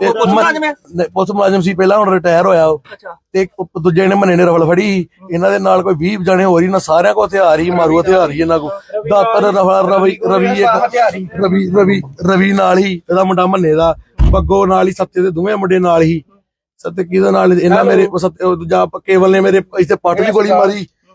ਤੇ ਪੁਲਿਸ ਮੁਲਾਜ਼ਮ ਹੈ? ਨਹੀਂ, ਪੁਲਿਸ ਮੁਲਾਜ਼ਮ ਸੀ ਪਹਿਲਾਂ ਹੁਣ ਰਿਟਾਇਰ ਹੋਇਆ ਉਹ। ਅੱਛਾ। ਤੇ ਇੱਕ ਦੂਜੇ ਨੇ ਮੰਨੇ ਨੇ ਰਫਲ ਫੜੀ। ਇਹਨਾਂ ਦੇ ਨਾਲ ਕੋਈ 20 ਜਣੇ ਹੋਰ ਹੀ ਨਾ ਸਾਰਿਆਂ ਕੋ ਹਥਿਆਰ ਹੀ ਮਾਰੂ ਹਥਿਆਰ ਹੀ ਇਹਨਾਂ ਕੋ ਦਾਤਰ ਰਫਲ ਰਵੀ ਰਵੀ ਇੱਕ ਰਵੀ ਰਵੀ ਰਵੀ ਨਾਲ ਹੀ ਇਹਦਾ ਮੁੰਡਾ ਮੰਨੇ ਦਾ। ਬੱਗੋ ਨਾਲ ਹੀ ਸੱਤੇ ਦੇ ਦੋਵੇਂ ਮੁੰਡੇ ਨਾਲ ਹੀ। ਸੱਤੇ ਕਿਹਦੇ ਨਾਲ? ਇਹਨਾਂ ਮੇਰੇ ਉਹ ਸੱਤੇ ਉਹ ਦੂਜਾ ਕੇਵਲ ਨੇ ਮੇਰੇ ਇੱਥੇ ਪੱਟ ਦੀ ਗੋਲੀ ਮਾਰੀ।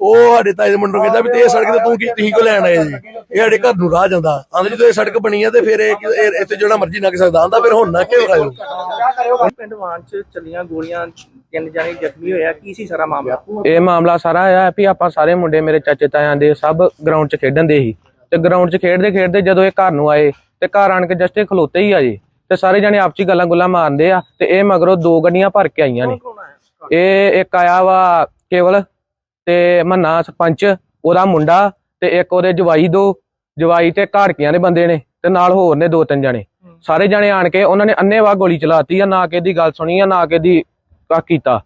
ਉਹ ਸਾਡੇ ਤਾਏ ਦੇ ਮੁੰਡੇ ਨੂੰ ਕਹਿੰਦਾ ਵੀ ਤੇ ਇਹ ਸੜਕ ਤੇ ਤੂੰ ਕੀ ਤੁਸੀਂ ਕੋ ਲੈਣ ਆਏ ਜੀ? ਇਹ ਸਾਡੇ ਘਰ ਨੂੰ ਰਾਹ ਜਾਂਦਾ। ਆਂਦੇ ਜਦੋਂ ਇਹ ਸੜਕ ਬਣੀ ਆ ਤੇ ਫਿਰ ਇਹ ਇੱਥੇ ਜਿਹੜਾ ਮਰਜ਼ੀ ਲੰਘ ਸਕਦਾ। ਆਂਦਾ ਫਿਰ ਹੁਣ ਨਾ ਕਿਉਂ ਆਇਓ ਪਿੰਡ ਵਾਨ ਚ ਚੱਲੀਆਂ ਗੋਲੀਆਂ ਤਿੰਨ ਜਾਣੇ ਜ਼ਖਮੀ ਹੋਇਆ ਕੀ ਸੀ ਸਾਰਾ ਮਾਮਲਾ? ਇਹ ਮਾਮਲਾ ਸਾਰਾ ਇਹ ਆ ਵੀ ਆਪਾਂ ਸਾਰੇ ਮੁੰਡੇ ਮੇਰੇ ਚਾਚੇ ਤਾਇਆਂ ਦੇ ਸਭ ਗਰਾਊਂਡ 'ਚ ਖੇਡਣ ਦੇ ਸੀ। ਤੇ ਗਰਾਊਂਡ 'ਚ ਖੇਡਦੇ ਖੇਡਦੇ ਜਦੋਂ ਇਹ ਘਰ ਨੂੰ ਆਏ ਤੇ ਘਰ ਆਣ ਕੇ ਜਸਟ ਇਹ ਖਲੋਤੇ ਹੀ ਆ ਜੀ। ਤੇ ਸਾਰੇ ਜਣੇ ਆਪਸੀ ਗੱਲਾਂ ਗੁੱਲਾਂ ਮਾਰਦੇ ਆ ਤੇ ਇਹ ਮਗਰੋਂ ਦੋ ਗੱਡੀਆਂ ਭਰ ਕੇ ਆਈਆਂ ਨੇ। ਇਹ ਇੱਕ ਆਇਆ ਵਾ ਕੇਵਲ ਤੇ ਮੰਨਾ ਸਰਪੰਚ ਉਹਦਾ ਮੁੰਡਾ ਤੇ ਇੱਕ ਉਹਦੇ ਜਵਾਈ ਦੋ ਜਵਾਈ ਤੇ ਘਾੜਕੀਆਂ ਦੇ ਬੰਦੇ ਨੇ ਤੇ ਨਾਲ ਹੋਰ ਨੇ ਦੋ ਤਿੰਨ ਜਣੇ। ਸਾਰੇ ਜਣੇ ਆਣ ਕੇ ਉਹਨਾਂ ਨੇ ਅੰਨੇਵਾਹ ਗੋਲੀ ਚਲਾਤੀ ਆ ਨਾ ਕਿ ਦੀ ਗੱਲ ਸੁਣੀ ਆ ਨਾ ਕਿ ਦੀ ਕਾ ਕੀਤਾ।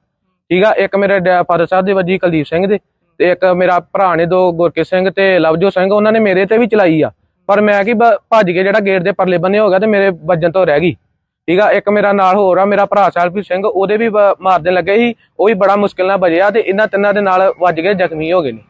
ਠੀਕ ਆ ਇੱਕ ਮੇਰੇ ਫਾਦਰ ਸਾਹਿਬ ਦੇ ਵੱਜੀ ਕੁਲਦੀਪ ਸਿੰਘ ਦੇ ਤੇ ਇੱਕ ਮੇਰਾ ਭਰਾ ਨੇ ਦੋ ਗੁਰਕੇ ਸਿੰਘ ਤੇ ਲਵਜੋ ਸਿੰਘ ਉਹਨਾਂ ਨੇ ਮੇਰੇ ਤੇ ਵੀ ਚਲਾਈ ਆ। ਪਰ ਮੈਂ ਕੀ ਭੱਜ ਕੇ ਜਿਹੜਾ ਗੇਟ ਦੇ ਪਰਲੇ ਬੰਨੇ ਹੋ ਗਿਆ ਤੇ ਮੇਰੇ ਵੱਜਣ ਤੋਂ ਰਹਿ ਗਈ। ਠੀਕ ਆ? ਇੱਕ ਮੇਰਾ ਨਾਲ ਹੋਰ ਆ ਮੇਰਾ ਭਰਾ ਸਾਹਿਬਪ੍ਰੀਤ ਸਿੰਘ ਉਹਦੇ ਵੀ ਮਾਰਦੇ ਲੱਗੇ ਸੀ। ਉਹ ਵੀ ਬੜਾ ਮੁਸ਼ਕਿਲ ਨਾਲ ਬਜਿਆ ਤੇ ਇਹਨਾਂ ਤਿੰਨਾਂ ਦੇ ਨਾਲ ਵੱਜ ਕੇ ਜ਼ਖਮੀ ਹੋ ਗਏ ਨੇ।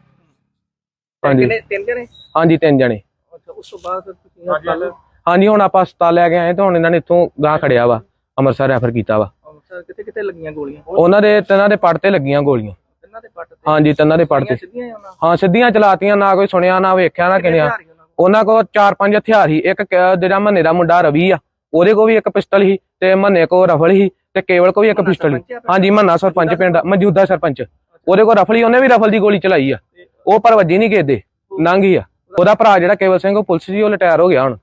ਹਾਂਜੀ। ਤਿੰਨ ਜਣੇ? ਹਾਂਜੀ ਤਿੰਨ ਜਣੇ। ਅੱਛਾ ਉਸ ਤੋਂ ਬਾਅਦ ਤੁਸੀਂ ਹਸਪਤਾਲ ਹਾਂਜੀ। ਹੁਣ ਆਪਾਂ ਹਸਪਤਾਲ ਲੈ ਕੇ ਆਏ ਤੇ ਹੁਣ ਇਹਨਾਂ ਨੇ ਇੱਥੋਂ ਗਾਂ ਖੜਿਆ ਵਾ ਅੰਮ੍ਰਿਤਸਰ ਰੈਫਰ ਕੀਤਾ ਵਾ। ਅੰਮ੍ਰਿਤਸਰ ਕਿੱਥੇ ਕਿੱਥੇ ਲੱਗੀਆਂ ਗੋਲੀਆਂ? ਉਹਨਾਂ ਦੇ ਤਿੰਨਾਂ ਦੇ ਪੱਟ ਤੇ ਲੱਗੀਆਂ ਗੋਲੀਆਂ। ਤਿੰਨਾਂ ਦੇ ਪੱਟ ਤੇ? ਹਾਂਜੀ ਤਿੰਨਾਂ ਦੇ ਪੱਟ ਤੇ। ਹੀ ਸਿੱਧੀਆਂ ਚਲਾਤੀਆਂ ਨਾ ਕੋਈ ਸੁਣਿਆ ਨਾ ਵੇਖਿਆ ਨਾ ਕਿਨਿਆ ਉਹਨਾਂ ਕੋਲ? ਚਾਰ ਪੰਜ ਹਥਿਆਰ ਸੀ। ਇੱਕ ਜਿਹੜਾ ਮੰਨੇ ਦਾ ਮੁੰਡਾ ਰਵੀ ਆ। ਉਹਦੇ ਕੋਲ ਵੀ ਇੱਕ ਪਿਸਟਲ ਸੀ ਤੇ ਮੰਨੇ ਕੋਲ ਰਫਲ ਸੀ ਤੇ ਕੇਵਲ ਕੋਲ ਵੀ ਇੱਕ ਪਿਸਟਲ ਸੀ। ਹਾਂਜੀ ਮੰਨਾ ਸਰਪੰਚ ਪਿੰਡ ਦਾ ਮੌਜੂਦਾ ਸਰਪੰਚ। ਉਹਦੇ ਕੋਲ ਰਫਲ ਸੀ ਉਹਨੇ ਵੀ ਰਫਲ ਦੀ ਗੋਲੀ ਚਲਾਈ ਆ। ਉਹ ਪਰ ਵੱਜੀ ਨਹੀਂ ਕਿਤੇ ਨੰਗੀ ਆ। ਉਹਦਾ ਭਰਾ ਜਿਹੜਾ ਕੇਵਲ ਸਿੰਘ ਉਹ ਪੁਲਿਸ ਜੀ ਉਹ ਰਿਟਾਇਰ ਹੋ ਗਿਆ ਹੁਣ।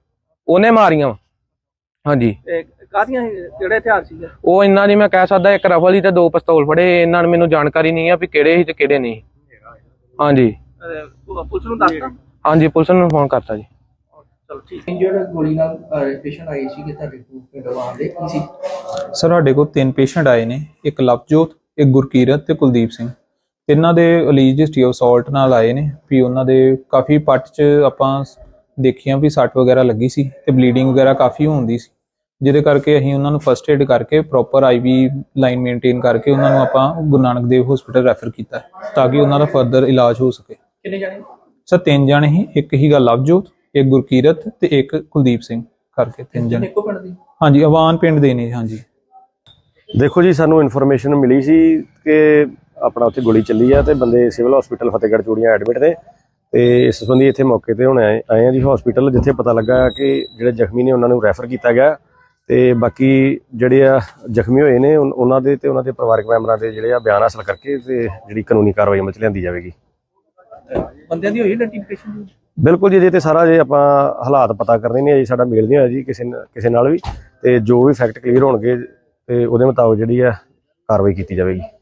ਉਹਨੇ ਮਾਰੀਆਂ ਹਾਂਜੀ। ਸੀ, ਜਿਹੜੇ ਹਥਿਆਰ ਸੀਗੇ? ਉਹ ਇੰਨਾ ਨਹੀਂ ਮੈਂ ਕਹਿ ਸਕਦਾ ਇੱਕ ਰਫਲ ਸੀ ਤੇ ਦੋ ਪਿਸਤੌਲ ਫੜੇ। ਇਹਨਾਂ ਨੂੰ ਮੈਨੂੰ ਜਾਣਕਾਰੀ ਨਹੀਂ ਆ ਵੀ ਕਿਹੜੇ ਸੀ ਤੇ ਕਿਹੜੇ ਨਹੀਂ ਹਾਂਜੀ। ਪੁਲਿਸ ਨੂੰ ਦੱਸਤਾ? ਹਾਂਜੀ ਪੁਲਿਸ ਨੂੰ ਫੋਨ ਕਰਤਾ ਜੀ। ਚਲੋ ਠੀਕ ਇੰਜਰਡ ਗੋਲੀ ਨਾਲ ਪੇਸ਼ੈਂਟ ਆਈ ਸੀ ਕਿ ਤੁਹਾਡੇ ਕੋਲ ਪਿੰਡ ਵਾਲੇ ਕੀ ਸੀ? ਸਰ ਸਾਡੇ ਕੋਲ ਤਿੰਨ ਪੇਸ਼ੈਂਟ ਆਏ ਨੇ ਇੱਕ ਲਵਜੋਤ ਇੱਕ ਗੁਰਕੀਰਤ ਤੇ ਕੁਲਦੀਪ ਸਿੰਘ। ਤਿੰਨਾਂ ਦੇ ਅਲੀਜ ਹਿਸਟਰੀ ਆਫ ਸਾਲਟ ਨਾਲ ਆਏ ਨੇ ਵੀ ਉਹਨਾਂ ਦੇ ਕਾਫੀ ਪੱਟ 'ਚ ਆਪਾਂ ਦੇਖੀਆਂ ਵੀ ਸੱਟ ਵਗੈਰਾ ਲੱਗੀ ਸੀ ਤੇ ਬਲੀਡਿੰਗ ਵਗੈਰਾ ਕਾਫੀ ਹੁੰਦੀ ਸੀ। ਜਿਹਦੇ ਕਰਕੇ ਅਸੀਂ ਉਹਨਾਂ ਨੂੰ ਫਰਸਟ ਏਡ ਕਰਕੇ ਪ੍ਰੋਪਰ ਆਈਵੀ ਲਾਈਨ ਮੇਨਟੇਨ ਕਰਕੇ ਉਹਨਾਂ ਨੂੰ ਆਪਾਂ ਗੁਰੂ ਨਾਨਕ ਦੇਵ ਹਸਪੀਟਲ ਰੈਫਰ ਕੀਤਾ ਹੈ, ਤਾਂ ਕਿ ਉਹਨਾਂ ਦਾ ਫਰਦਰ ਇਲਾਜ ਹੋ ਸਕੇ। ਕਿੰਨੇ ਜਾਣੇ? ਸਰ ਤਿੰਨ ਜਣੇ ਹੀ ਇੱਕ ਹੀਗਾ ਲਵਜੋਤ ਇੱਕ ਗੁਰਕੀਰਤ ਤੇ ਇੱਕ ਕੁਲਦੀਪ ਸਿੰਘ ਕਰਕੇ ਤਿੰਨ ਜਣੇ। ਇੱਕੋ ਪਿੰਡ ਦੀ। ਹਾਂਜੀ ਅਵਾਨ ਪਿੰਡ ਦੇ ਨੇ ਹਾਂਜੀ। ਦੇਖੋ ਜੀ ਸਾਨੂੰ ਇਨਫੋਰਮੇਸ਼ਨ ਮਿਲੀ ਸੀ ਕਿ ਆਪਣਾ ਉੱਥੇ ਗੋਲੀ ਚੱਲੀ ਆ ਤੇ ਬੰਦੇ civil hospital Fatehgarh Churian admit ਨੇ ਤੇ ਇਸ ਸੰਬੰਧੀ ਇੱਥੇ ਮੌਕੇ ਤੇ ਹੁਣ ਆਏ ਆਏ ਆ ਜੀ ਹਸਪੀਟਲ ਜਿੱਥੇ ਪਤਾ ਲੱਗਾ ਕਿ ਜਿਹੜੇ ਜ਼ਖਮੀ ਨੇ ਉਹਨਾਂ ਨੂੰ ਰੈਫਰ ਕੀਤਾ ਗਿਆ ਤੇ ਬਾਕੀ ਜਿਹੜੇ ਆ ਜ਼ਖਮੀ ਹੋਏ ਨੇ ਉਹਨਾਂ ਦੇ ਤੇ ਉਹਨਾਂ ਦੇ ਪਰਿਵਾਰਕ ਮੈਂਬਰਾਂ ਦੇ ਜਿਹੜੇ ਆ ਬਿਆਨ ਹਾਸਲ ਕਰਕੇ ਤੇ ਜਿਹੜੀ ਕਾਨੂੰਨੀ ਕਾਰਵਾਈ ਅਮਲ ਚ ਲਿਆਂਦੀ ਜਾਵੇਗੀ। ਬੰਦਿਆਂ ਦੀ ਹੋਈ ਆਇਡੈਂਟੀਫਿਕੇਸ਼ਨ ਬਿਲਕੁਲ ਜੀ, ਇਹਦੇ ਤੇ ਸਾਰਾ ਜੇ ਆਪਾਂ ਹਾਲਾਤ ਪਤਾ ਕਰਨੇ ਨੇ ਜੀ ਸਾਡਾ ਮੇਲ ਨਹੀਂ ਹੋਇਆ ਜੀ ਕਿਸੇ ਕਿਸੇ ਨਾਲ ਵੀ। ਤੇ ਜੋ ਵੀ ਫੈਕਟ ਕਲੀਅਰ ਹੋਣਗੇ, ਤੇ ਉਹਦੇ ਮੁਤਾਬਕ ਜਿਹੜੀ ਆ ਕਾਰਵਾਈ ਕੀਤੀ ਜਾਵੇਗੀ।